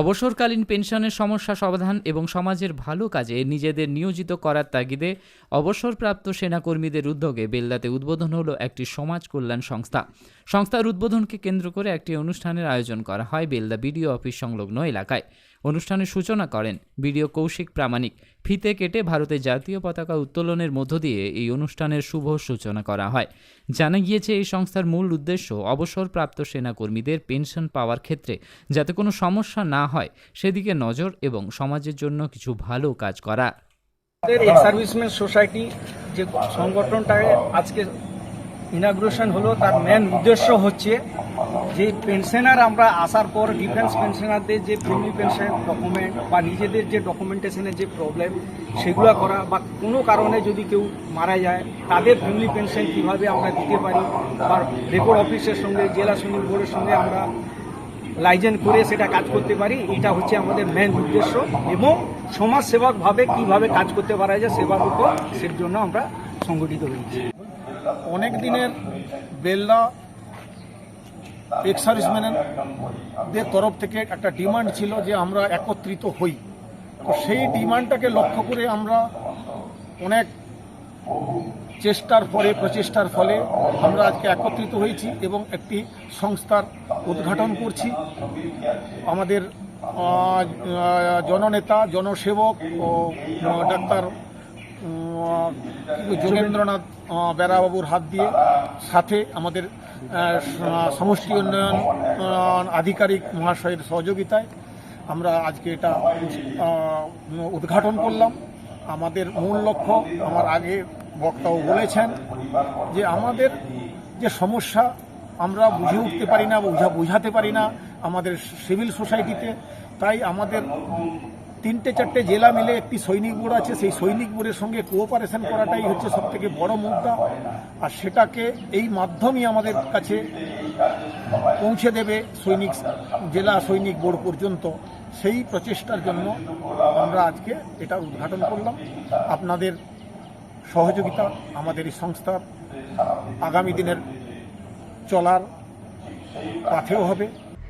অবসরকালীন পেনশনের সমস্যা সমাধান এবং সমাজের ভালো কাজে নিজেদের নিয়োজিত করার তাগিদে অবসরপ্রাপ্ত সেনাকর্মীদের উদ্যোগে বেলদাতে উদ্বোধন হলো একটি সমাজ কল্যাণ সংস্থা। সংস্থার উদ্বোধনকে কেন্দ্র করে একটি অনুষ্ঠানের আয়োজন করা হয় বেলদা বিডিও অফিস সংলগ্ন এলাকায়। অনুষ্ঠানের সূচনা করেন। বিডিও কৌশিক প্রামাণিক। ফিতে কেটে ভারতের জাতীয় পতাকা উত্তোলনের মধ্য দিয়ে এই অনুষ্ঠানের শুভ সূচনা করা হয়। জানা গিয়েছে, এই সংস্থার মূল উদ্দেশ্য অবসরপ্রাপ্ত সেনাকর্মীদের পেনশন পাওয়ার ক্ষেত্রে যাতে কোনো সমস্যা না হয়, সেদিকে নজর এবং সমাজের জন্য কিছু ভালো কাজ করা। আমাদের সার্ভিসম্যান সোসাইটি যে সংগঠনটায় আজকে ইনাগ্রেশন হলো, তার মেন উদ্দেশ্য হচ্ছে যে পেনশনার আমরা আসার পর ডিফেন্স পেনশনারদের যে ফ্যামিলি পেনশন ডকুমেন্ট বা নিজেদের যে ডকুমেন্টেশনের যে প্রবলেম সেগুলো করা বা কোনো কারণে যদি কেউ মারা যায়, তাদের ফ্যামিলি পেনশন কীভাবে আমরা দিতে পারি বা রেকর্ড অফিসের সঙ্গে, জেলা সৈনিক বোর্ডের সঙ্গে আমরা লাইজেন করে সেটা কাজ করতে পারি, এটা হচ্ছে আমাদের মেন উদ্দেশ্য এবং সমাজসেবকভাবে কীভাবে কাজ করতে পারা যায় সেবার উপর আমরা সংগঠিত হয়েছি। অনেক দিনের বেল্লা এক্স সার্ভিসম্যানদের তরফ থেকে একটা ডিমান্ড ছিল যে আমরা একত্রিত হই। তো সেই ডিমান্ডটাকে লক্ষ্য করে আমরা অনেক চেষ্টার পরে প্রচেষ্টার ফলে আমরা আজকে একত্রিত হয়েছি এবং একটি সংস্থার উদ্ঘাটন করছি। আমাদের জননেতা, জনসেবক ও ডাক্তার যোগেন্দ্রনাথ আহ, বেরাবাবুর হাত দিয়ে সাথে আমাদের সমষ্টি উন্নয়ন আধিকারিক মহাশয়ের সহযোগিতায় আমরা আজকে এটা উদ্ঘাটন করলাম। আমাদের মূল লক্ষ্য আমার আগে বক্তাও বলেছেন যে আমাদের যে সমস্যা আমরা বুঝে উঠতে পারি না বোঝা বোঝাতে পারি না আমাদের সিভিল সোসাইটিতে তাই আমাদের তিনটে চারটে জেলা মিলে একটি সৈনিক বোর্ড আছে, সেই সৈনিক বোর্ডের সঙ্গে কোঅপারেশন করাটাই হচ্ছে সব থেকে বড় মুদ্রা। আর সেটাকে এই মাধ্যমই আমাদের কাছে পৌঁছে দেবে সৈনিক, জেলা সৈনিক বোর্ড পর্যন্ত। সেই প্রচেষ্টার জন্য আমরা আজকে এটা উদ্ঘাটন করলাম। আপনাদের সহযোগিতা আমাদের এই সংস্থার আগামী দিনের চলার পাথেও হবে।